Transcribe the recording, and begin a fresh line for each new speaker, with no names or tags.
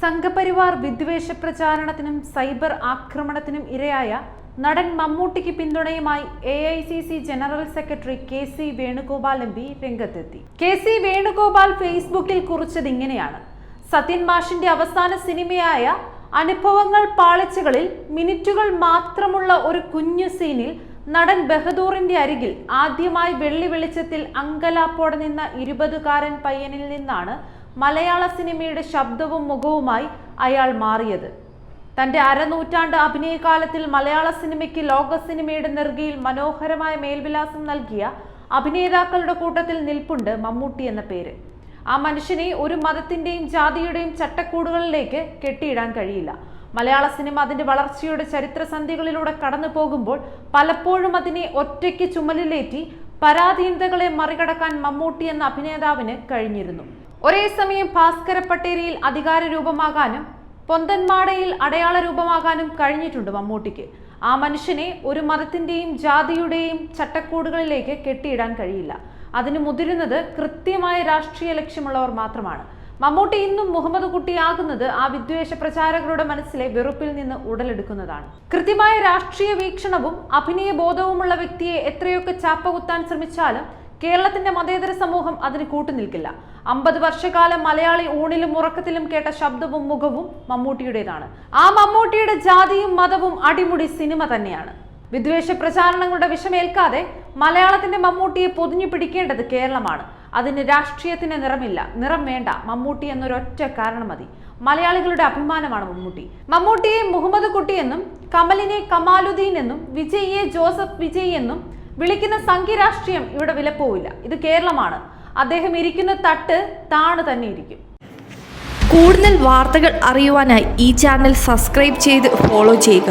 സംഘപരിവാർ വിദ്വേഷ പ്രചാരണത്തിനും സൈബർ ആക്രമണത്തിനും ഇരയായ നടൻ മമ്മൂട്ടിക്ക് പിന്തുണയുമായി A I C C general secretary K C Venugopal M P രംഗത്തെത്തി. കെ സി വേണുഗോപാൽ ഫേസ്ബുക്കിൽ കുറിച്ചത് ഇങ്ങനെയാണ്. സത്യൻ മാഷിന്റെ അവസാന സിനിമയായ അനുഭവങ്ങൾ പാളിച്ചകളിൽ മിനിറ്റുകൾ മാത്രമുള്ള ഒരു കുഞ്ഞു സീനിൽ നടൻ ബഹദൂറിന്റെ അരികിൽ ആദ്യമായി വെള്ളി വെളിച്ചത്തിൽ അങ്കലാപ്പോടെ നിന്ന ഇരുപതുകാരൻ പയ്യനിൽ നിന്നാണ് മലയാള സിനിമയുടെ ശബ്ദവും മുഖവുമായി അയാൾ മാറിയത്. തന്റെ അരനൂറ്റാണ്ട് അഭിനയകാലത്തിൽ മലയാള സിനിമയ്ക്ക് ലോക സിനിമയുടെ നെറുകയിൽ മനോഹരമായ മേൽവിലാസം നൽകിയ അഭിനേതാക്കളുടെ കൂട്ടത്തിൽ നിൽപ്പുണ്ട് മമ്മൂട്ടി എന്ന പേര്. ആ മനുഷ്യനെ ഒരു മതത്തിന്റെയും ജാതിയുടെയും ചട്ടക്കൂടുകളിലേക്ക് കെട്ടിയിടാൻ കഴിയില്ല. മലയാള സിനിമ അതിന്റെ വളർച്ചയുടെ ചരിത്രസന്ധികളിലൂടെ കടന്നു പോകുമ്പോൾ പലപ്പോഴും അതിനെ ഒറ്റയ്ക്ക് ചുമലിലേറ്റി പരാധീനതകളെ മറികടക്കാൻ മമ്മൂട്ടി എന്ന അഭിനേതാവിന് കഴിഞ്ഞിരുന്നു. ഒരേ സമയം ഭാസ്കര പട്ടേരിയിൽ അധികാര രൂപമാകാനും പൊന്തന്മാടയിൽ അടയാള രൂപമാകാനും കഴിഞ്ഞിട്ടുണ്ട് മമ്മൂട്ടിക്ക്. ആ മനുഷ്യനെ ഒരു മതത്തിന്റെയും ജാതിയുടെയും ചട്ടക്കൂടുകളിലേക്ക് കെട്ടിയിടാൻ കഴിയില്ല. അതിന് മുതിരുന്നത് കൃത്യമായ രാഷ്ട്രീയ ലക്ഷ്യമുള്ളവർ മാത്രമാണ്. മമ്മൂട്ടി ഇന്നും മുഹമ്മദ് കുട്ടിയാകുന്നത് ആ വിദ്വേഷ പ്രചാരകരുടെ മനസ്സിലെ വെറുപ്പിൽ നിന്ന് ഉടലെടുക്കുന്നതാണ്. കൃത്യമായ രാഷ്ട്രീയ വീക്ഷണവും അഭിനയ ബോധവുമുള്ള വ്യക്തിയെ എത്രയൊക്കെ ചാപ്പകുത്താൻ ശ്രമിച്ചാലും കേരളത്തിന്റെ മതേതര സമൂഹം അതിന് കൂട്ടുനിൽക്കില്ല. അമ്പത് വർഷക്കാലം മലയാളി ഊണിലും ഉറക്കത്തിലും കേട്ട ശബ്ദവും മുഖവും മമ്മൂട്ടിയുടേതാണ്. ആ മമ്മൂട്ടിയുടെ ജാതിയും മതവും അടിമുടി സിനിമ തന്നെയാണ്. വിദ്വേഷ പ്രചാരണങ്ങളുടെ വിഷമേൽക്കാതെ മലയാളത്തിന്റെ മമ്മൂട്ടിയെ പൊതിഞ്ഞു പിടിക്കേണ്ടത് കേരളമാണ്. അതിന് രാഷ്ട്രീയത്തിന് നിറമില്ല. നിറം വേണ്ട. മമ്മൂട്ടി എന്നൊരൊറ്റ കാരണം മതി. മലയാളികളുടെ അഭിമാനമാണ് മമ്മൂട്ടി. മമ്മൂട്ടിയെ മുഹമ്മദ് കുട്ടി എന്നും കമലിനെ കമാലുദ്ദീൻ എന്നും വിജയിയെ ജോസഫ് വിജയ് എന്നും വിളിക്കുന്ന സംഖ്യരാഷ്ട്രീയം രാഷ്ട്രീയം ഇവിടെ വിലപ്പോവില്ല. ഇത് കേരളമാണ്. അദ്ദേഹം ഇരിക്കുന്ന തട്ട് താണ് തന്നെ ഇരിക്കും.
കൂടുതൽ വാർത്തകൾ അറിയുവാനായി ഈ ചാനൽ സബ്സ്ക്രൈബ് ചെയ്ത് ഫോളോ ചെയ്യുക.